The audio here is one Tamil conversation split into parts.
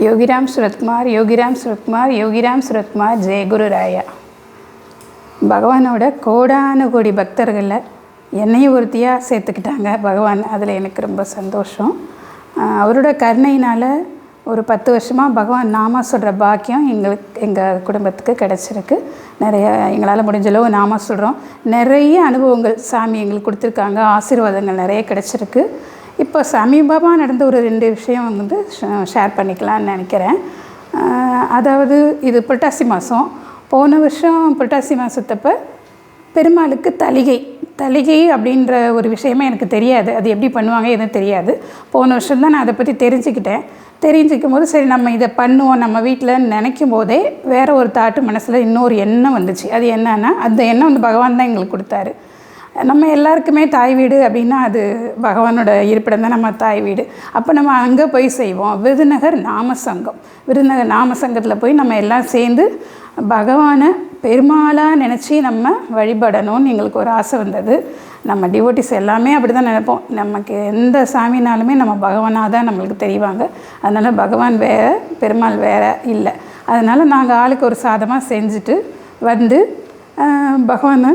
யோகிராம் சுரத்குமார் யோகிராம் சுரத்குமார் யோகிராம் சுரத்குமார் ஜெயகுரு ராயா. பகவானோட கோடான கோடி பக்தர்களில் என்னையும் ஒருத்தியாக சேர்த்துக்கிட்டாங்க பகவான். அதில் எனக்கு ரொம்ப சந்தோஷம். அவரோட கருணையினால் ஒரு பத்து வருஷமாக பகவான் நாமா சொல்கிற பாக்கியம் எங்களுக்கு எங்கள் குடும்பத்துக்கு கிடச்சிருக்கு. நிறைய எங்களால் முடிஞ்சளவு நாமா சொல்கிறோம் நிறைய அனுபவங்கள் சாமி எங்களுக்கு கொடுத்துருக்காங்க. ஆசீர்வாதங்கள் நிறைய கிடச்சிருக்கு. இப்போ சமீபமாக நடந்த ஒரு ரெண்டு விஷயம் வந்து ஷேர் பண்ணிக்கலாம்னு நினைக்கிறேன். அதாவது இது புரட்டாசி மாதம் போன வருஷம் புரட்டாசி மாதத்தப்போ பெருமாளுக்கு தலிகை. தலிகை அப்படின்ற ஒரு விஷயமே எனக்கு தெரியாது. அது எப்படி பண்ணுவாங்க எதுவும் தெரியாது. போன வருஷம் தான் நான் அதை பற்றி தெரிஞ்சுக்கிட்டேன். தெரிஞ்சுக்கும் போது சரி நம்ம இதை பண்ணுவோம். நம்ம வீட்டில் நினைக்கும் போதே வேறு ஒரு தாட்டு மனசில் இன்னொரு எண்ணம் வந்துச்சு. அது என்னன்னா அந்த எண்ணம் வந்து பகவான் தான் எங்களுக்கு கொடுத்தாரு. நம்ம எல்லாருக்குமே தாய் வீடு அப்படின்னா அது பகவானோட இருப்பிடம் தான் நம்ம தாய் வீடு. அப்போ நம்ம அங்கே போய் செய்வோம். விருதுநகர் நாம சங்கம் விருதுநகர் நாம சங்கத்தில் போய் நம்ம எல்லாம் சேர்ந்து பகவானை பெருமாளாக நினச்சி நம்ம வழிபடணும்னு எங்களுக்கு ஒரு ஆசை வந்தது. நம்ம டிவோட்டிஸ் எல்லாமே அப்படி தான் நினைப்போம். நமக்கு எந்த சாமினாலுமே நம்ம பகவானாக தான் நம்மளுக்கு தெரிவாங்க. அதனால் பகவான் வேறு பெருமாள் வேறு இல்லை. அதனால் நாங்கள் ஆளுக்கு ஒரு சாதமாக செஞ்சுட்டு வந்து பகவானை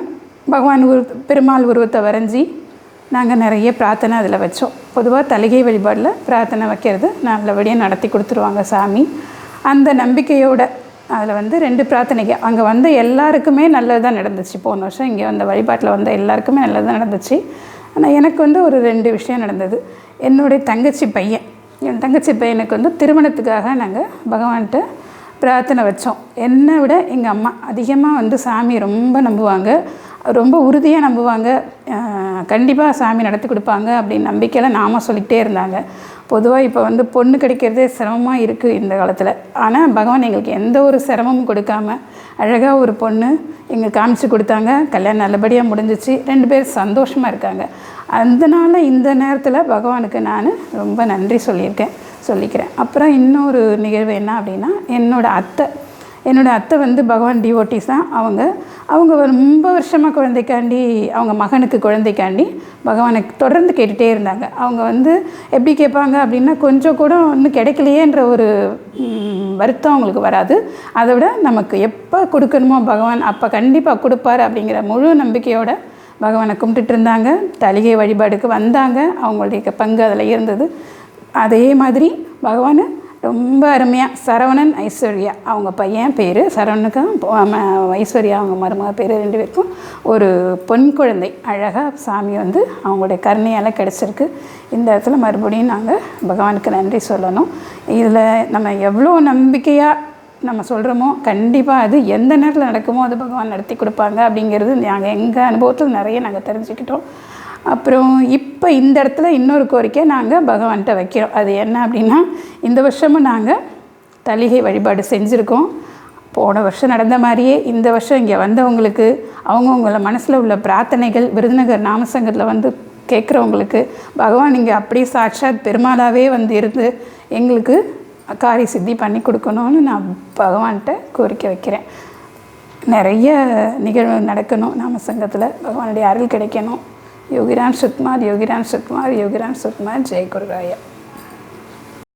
பகவான் உரு பெருமாள் உருவத்தை வரைஞ்சி நாங்கள் நிறைய பிரார்த்தனை அதில் வச்சோம். பொதுவாக தலிகை வழிபாடில் பிரார்த்தனை வைக்கிறது நல்லபடியாக நடத்தி கொடுத்துருவாங்க சாமி. அந்த நம்பிக்கையோட அதில் வந்து ரெண்டு பிரார்த்தனைக்கு அங்கே வந்த எல்லாருக்குமே நல்லது தான் நடந்துச்சு. போன வருஷம் இங்கே வந்த வழிபாட்டில் வந்த எல்லாருக்குமே நல்லது தான் நடந்துச்சு. ஆனால் எனக்கு வந்து ஒரு ரெண்டு விஷயம் நடந்தது. என்னுடைய தங்கச்சி பையன் என் தங்கச்சி பையனுக்கு வந்து திருமணத்துக்காக நாங்கள் பகவான்கிட்ட பிரார்த்தனை வச்சோம். என்னை விட எங்கள் அம்மா அதிகமாக வந்து சாமி ரொம்ப நம்புவாங்க. ரொம்ப உறுதியாக நம்புவாங்க. கண்டிப்பாக சாமி நடத்தி கொடுப்பாங்க அப்படின்னு நம்பிக்கையில் நாம சொல்லிகிட்டே இருந்தாங்க. பொதுவாக இப்போ வந்து பொண்ணு கிடைக்கிறதே சிரமமாக இருக்குது இந்த காலத்தில். ஆனால் பகவான் எங்களுக்கு எந்த ஒரு சிரமமும் கொடுக்காம அழகாக ஒரு பொண்ணு எங்கள் காமிச்சு கொடுத்தாங்க. கல்யாணம் நல்லபடியாக முடிஞ்சிச்சு. ரெண்டு பேரும் சந்தோஷமாக இருக்காங்க. அதனால் இந்த நேரத்தில் பகவானுக்கு நான் ரொம்ப நன்றி சொல்லியிருக்கேன் சொல்லிக்கிறேன். அப்புறம் இன்னொரு நிகழ்வு என்ன அப்படின்னா என்னோடய அத்தை. என்னோடய அத்தை வந்து பகவான் டிவோட்டிஸ் தான். அவங்க அவங்க ரொம்ப வருஷமாக குழந்தைக்காண்டி அவங்க மகனுக்கு குழந்தைக்காண்டி பகவானை தொடர்ந்து கேட்டுகிட்டே இருந்தாங்க. அவங்க வந்து எப்படி கேட்பாங்க அப்படின்னா கொஞ்சம் கூட ஒன்றும் கிடைக்கலையேன்ற ஒரு வருத்தம் அவங்களுக்கு வராது. அதை விட நமக்கு எப்போ கொடுக்கணுமோ பகவான் அப்போ கண்டிப்பாக கொடுப்பாரு அப்படிங்கிற முழு நம்பிக்கையோட பகவானை கும்பிட்டுட்டு இருந்தாங்க. தலிகை வழிபாடுக்கு வந்தாங்க. அவங்களுடைய பங்கு அதில் இருந்தது. அதே மாதிரி பகவானை ரொம்ப அருமையாக சரவணன் ஐஸ்வர்யா. அவங்க பையன் பேர் சரவணனுக்கும் ஐஸ்வர்யா அவங்க மருமக பேர் ரெண்டு பேருக்கும் ஒரு பொன் குழந்தை. அழகாக சாமி வந்து அவங்களுடைய கருணையால் கிடச்சிருக்கு. இந்த இடத்துல மறுபடியும் நாங்கள் பகவானுக்கு நன்றி சொல்லணும். இதில் நம்ம எவ்வளோ நம்பிக்கையாக நம்ம சொல்கிறோமோ கண்டிப்பாக அது எந்த நேரத்தில் நடக்குமோ அது பகவான் நடத்தி கொடுப்பாங்க அப்படிங்கிறது நாங்கள் எங்கள் அனுபவத்தில் நிறைய நாங்கள் தெரிஞ்சுக்கிட்டோம். அப்புறம் இப்போ இந்த இடத்துல இன்னொரு கோரிக்கை நாங்கள் பகவான்கிட்ட வைக்கிறோம். அது என்ன அப்படின்னா இந்த வருஷமும் நாங்கள் தலிகை வழிபாடு செஞ்சுருக்கோம். போன வருஷம் நடந்த மாதிரியே இந்த வருஷம் இங்கே வந்தவங்களுக்கு அவங்கவுங்கள மனசில் உள்ள பிரார்த்தனைகள் விருதுநகர் நாமசங்கத்தில் வந்து கேட்குறவங்களுக்கு பகவான் இங்கே அப்படியே சாட்சாத் பெருமாளாகவே வந்து இருந்து எங்களுக்கு காரிய சித்தி பண்ணி கொடுக்கணும்னு நான் பகவான்கிட்ட கோரிக்கை வைக்கிறேன். நிறைய நிகழ்வு நடக்கணும் நாம சங்கத்தில். பகவானுடைய அருள் கிடைக்கணும். யோகிராம் சுத்மார் யோகிராம் சுத்மார் யோகிராம் சுத்மார் ஜெய் குருராயா